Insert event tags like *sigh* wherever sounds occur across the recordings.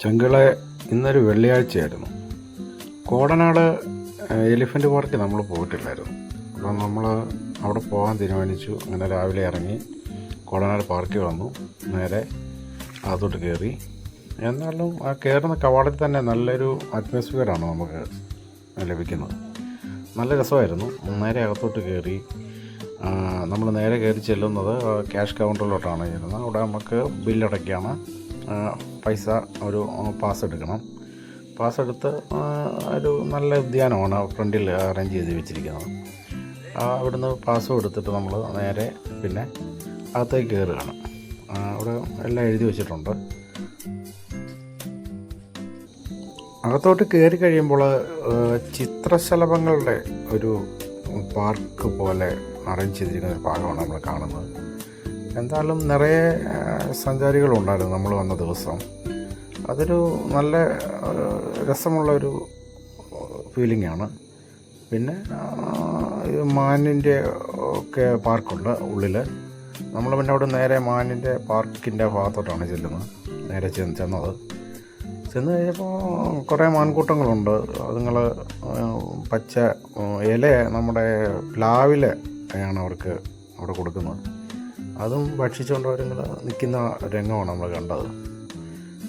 ചെങ്കളെ ഇന്നൊരു വെള്ളിയാഴ്ചയായിരുന്നു. കോടനാട് എലിഫന്റ് പാർക്കിൽ നമ്മൾ പോയിട്ടില്ലായിരുന്നു. അപ്പോൾ നമ്മൾ അവിടെ പോകാൻ തീരുമാനിച്ചു. അങ്ങനെ രാവിലെ ഇറങ്ങി കോടനാട് പാർക്കിൽ വന്നു. നേരെ അകത്തോട്ട് കയറി. എന്നാലും ആ കയറുന്ന കവാടത്തിൽ തന്നെ നല്ലൊരു അറ്റ്മോസ്ഫിയറാണ് നമുക്ക് ലഭിക്കുന്നത്. നല്ല രസമായിരുന്നു. നേരെ അകത്തോട്ട് കയറി നമ്മൾ നേരെ കയറി ചെല്ലുന്നത് ക്യാഷ് കൗണ്ടറിലോട്ടാണ് ചെല്ലുന്നത് അവിടെ നമുക്ക് ബില്ലടയ്ക്കാണ് പൈസ ഒരു പാസ് എടുക്കണം. പാസ് എടുത്ത് ഒരു നല്ല ഉദ്യാനമാണ് ഫ്രണ്ടിൽ അറേഞ്ച് ചെയ്ത് വെച്ചിരിക്കുന്നത്. അവിടുന്ന് പാസ് എടുത്തിട്ട് നമ്മൾ നേരെ പിന്നെ അകത്തേക്ക് കയറുകയാണ്. അവിടെ എല്ലാം എഴുതി വെച്ചിട്ടുണ്ട്. അകത്തോട്ട് കയറി കഴിയുമ്പോൾ ചിത്രശലഭങ്ങളുടെ ഒരു പാർക്ക് പോലെ അറേഞ്ച് ചെയ്തിരിക്കുന്ന ഒരു ഭാഗമാണ് നമ്മൾ കാണുന്നത്. എന്തായാലും നിറയെ സഞ്ചാരികളുണ്ടായിരുന്നു നമ്മൾ വന്ന ദിവസം. അതൊരു നല്ല രസമുള്ള ഒരു ആണ്. പിന്നെ മാനിന്റെ ഒക്കെ പാർക്കുണ്ട് ഉള്ളിൽ നമ്മൾ പിന്നെ അവിടെ നേരെ മാനിന്റെ പാർക്കിന്റെ ഭാഗത്തോട്ടാണ് ചെല്ലുന്നത്. നേരെ ചെന്ന് ചെന്നത്. ചെന്ന് കഴിഞ്ഞപ്പോൾ കുറേ മാൻകൂട്ടങ്ങളുണ്ട്. അതുങ്ങൾ പച്ച ഇല നമ്മുടെ പ്ലാവിലെ ആണ് അവർക്ക് അവിടെ കൊടുക്കുന്നത്. അതും ഭക്ഷിച്ചുകൊണ്ട് അവരിങ്ങനെ നിൽക്കുന്ന രംഗമാണ് നമ്മൾ കണ്ടത്.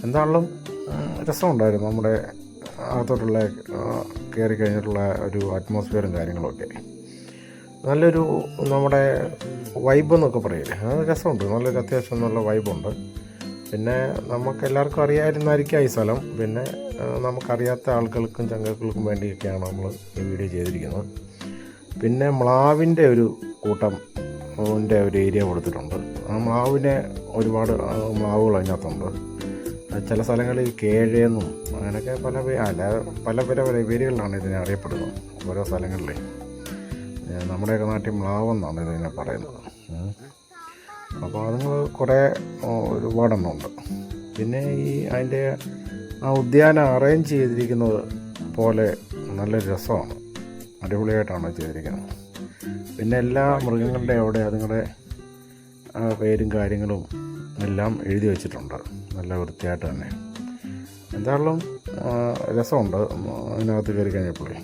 എന്താണെങ്കിലും രസമുണ്ടായിരുന്നു നമ്മുടെ അകത്തോട്ടുള്ള കയറി കഴിഞ്ഞിട്ടുള്ള ഒരു അറ്റ്മോസ്ഫിയറും കാര്യങ്ങളൊക്കെ. നല്ലൊരു നമ്മുടെ വൈബ് എന്നൊക്കെ പറയില്ലേ? അത് രസമുണ്ട്. നല്ലൊരു അത്യാവശ്യം നല്ല വൈബുണ്ട് പിന്നെ നമുക്ക് എല്ലാവർക്കും അറിയാമായിരുന്നായിരിക്കാം ഈ സ്ഥലം. പിന്നെ നമുക്കറിയാത്ത ആളുകൾക്കും ചങ്ങൾക്കും വേണ്ടിയൊക്കെയാണ് നമ്മൾ ഈ വീഡിയോ ചെയ്തിരിക്കുന്നത്. പിന്നെ മ്ലാവിന്റെ ഒരു കൂട്ടം ന്റെ ഒരു ഏരിയ കൊടുത്തിട്ടുണ്ട്. ആ മ്ലാവിനെ ഒരുപാട് മാവുകൾ അതിനകത്തുണ്ട്. ചില സ്ഥലങ്ങളിൽ കേഴയെന്നും അങ്ങനെയൊക്കെ പല അല്ല പല പല പല പേരുകളിലാണ് ഇതിനെ അറിയപ്പെടുന്നത് ഓരോ സ്ഥലങ്ങളിലെ. നമ്മുടെയൊക്കെ നാട്ടിൽ മ്ലാവെന്നാണ് ഇതിനെ പറയുന്നത്. അപ്പോൾ അതുങ്ങൾ കുറേ ഒരുപാടെണ്ണമുണ്ട്. പിന്നെ ഈ അതിന്റെ ആ ഉദ്യാനം അറേഞ്ച് ചെയ്തിരിക്കുന്നത് പോലെ നല്ല രസമാണ്. അടിപൊളിയായിട്ടാണ് ചെയ്തിരിക്കുന്നത്. പിന്നെ എല്ലാ മൃഗങ്ങളുടെ അവിടെ അതുങ്ങളുടെ പേരും കാര്യങ്ങളും എല്ലാം എഴുതി വെച്ചിട്ടുണ്ട്. നല്ല വൃത്തിയായിട്ട് തന്നെ. എന്തായാലും രസമുണ്ട്. അതിനകത്ത് കയറി കഴിഞ്ഞപ്പോഴേ.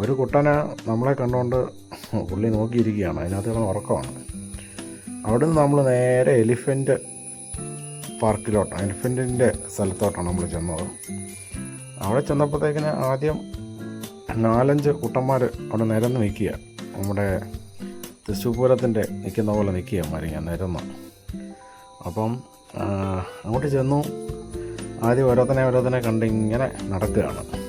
ഒരു കുട്ടന നമ്മളെ കണ്ടുകൊണ്ട് പുള്ളി നോക്കിയിരിക്കുകയാണ്. അതിനകത്ത് കിടന്ന് ഉറക്കമാണ്. അവിടെ നിന്ന് നമ്മൾ നേരെ എലിഫന്റ് പാർക്കിലോട്ട്. എലിഫന്റിന്റെ സ്ഥലത്തോട്ടാണ് നമ്മൾ ചെന്നത്. അവിടെ ചെന്നപ്പോഴത്തേക്കിന് ആദ്യം നാലഞ്ച് കുട്ടന്മാർ അവിടെ നിരന്ന് നിൽക്കുക നമ്മുടെ തൃശ്ശൂർ പൂരത്തിന്റെ നിൽക്കുന്ന പോലെ നിൽക്കുക മരിങ്ങ നിരന്ന്. അപ്പം അങ്ങോട്ട് ചെന്നു. ആദ്യം ഓരോത്തനെ ഓരോത്തനെ കണ്ട് ഇങ്ങനെ നടക്കുകയാണ്.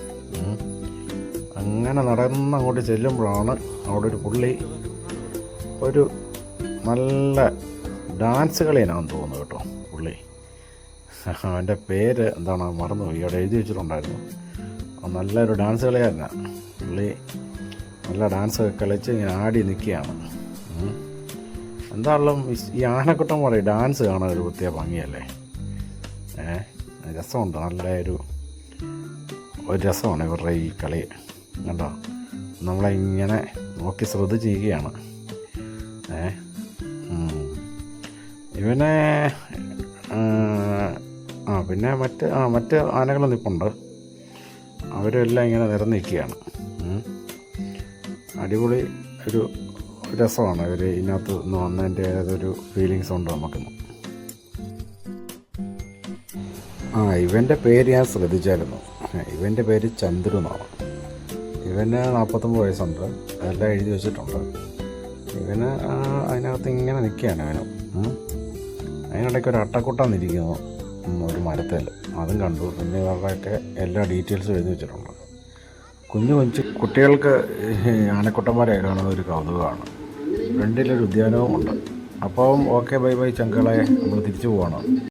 അങ്ങനെ നടന്ന് അങ്ങോട്ട് ചെല്ലുമ്പോഴാണ് അവിടെ ഒരു പുള്ളി ഒരു നല്ല ഡാൻസ് കളിയനാണെന്ന് തോന്നുന്നു കേട്ടോ പുള്ളി. *laughs* അവന്റെ പേര് എന്താണ്? മറന്നുപോയി. അവിടെ എഴുതി വെച്ചിട്ടുണ്ടായിരുന്നു. നല്ലൊരു ഡാൻസ് കളിയായിരുന്ന പുള്ളി നല്ല ഡാൻസൊക്കെ കളിച്ച് ഇങ്ങനെ ആടി നിൽക്കുകയാണ്. എന്താണല്ലോ ഈ- ആനക്കൂട്ടം പോലെ ഡാൻസ് കാണാൻ ഒരു പ്രത്യേക ഭംഗിയല്ലേ? ഏ രസമുണ്ട്. നല്ല ഒരു ഒരു രസമാണ് ഇവരുടെ ഈ കളി. കണ്ടോ? നമ്മളെ ഇങ്ങനെ നോക്കി ശ്രദ്ധിച്ചിരിക്കുകയാണ്. ഏ ഉം. ഇവനെ ആ, പിന്നെ മറ്റ് ആ മറ്റ് ആനകൾ നിൽപ്പുണ്ട് അവരെല്ലാം ഇങ്ങനെ നിരന്നിരിക്കുകയാണ്. അടിപൊളി ഒരു രസമാണ്. ഇവർ ഇതിനകത്ത് നിന്ന് വന്നതിന്റെ ഏതൊരു ഫീലിങ്സ് ഉണ്ട് നമുക്കിന്ന് ആ ഇവന്റെ പേര് ഞാൻ ശ്രദ്ധിച്ചായിരുന്നു. ഇവന്റെ പേര് ചന്ദ്രു എന്നാണ്. ഇവന് നാൽപ്പത്തൊമ്പത് വയസ്സുണ്ട്. അതെല്ലാം എഴുതി വെച്ചിട്ടുണ്ട്. ഇവന് അതിനകത്ത് ഇങ്ങനെ നിൽക്കുകയാണ് അവനും. അതിനിടയ്ക്ക് ഒരു അട്ടക്കുട്ടാന്നിരിക്കുന്നു ഒരു മരത്തിൽ. അതും കണ്ടു. പിന്നെ ഇവരുടെയൊക്കെ എല്ലാ ഡീറ്റെയിൽസും എഴുതി വെച്ചിട്ടുണ്ട്. കുഞ്ഞു കൊഞ്ച് കുട്ടികൾക്ക് ആനക്കുട്ടന്മാരെ കാണുന്ന ഒരു കൗതുകമാണ്. ഫ്രണ്ടിലൊരു ഉദ്യാനവും ഉണ്ട്. അപ്പം ഓക്കെ ബൈ ബൈ ചങ്കളെ. നമ്മൾ തിരിച്ചു പോവാണ്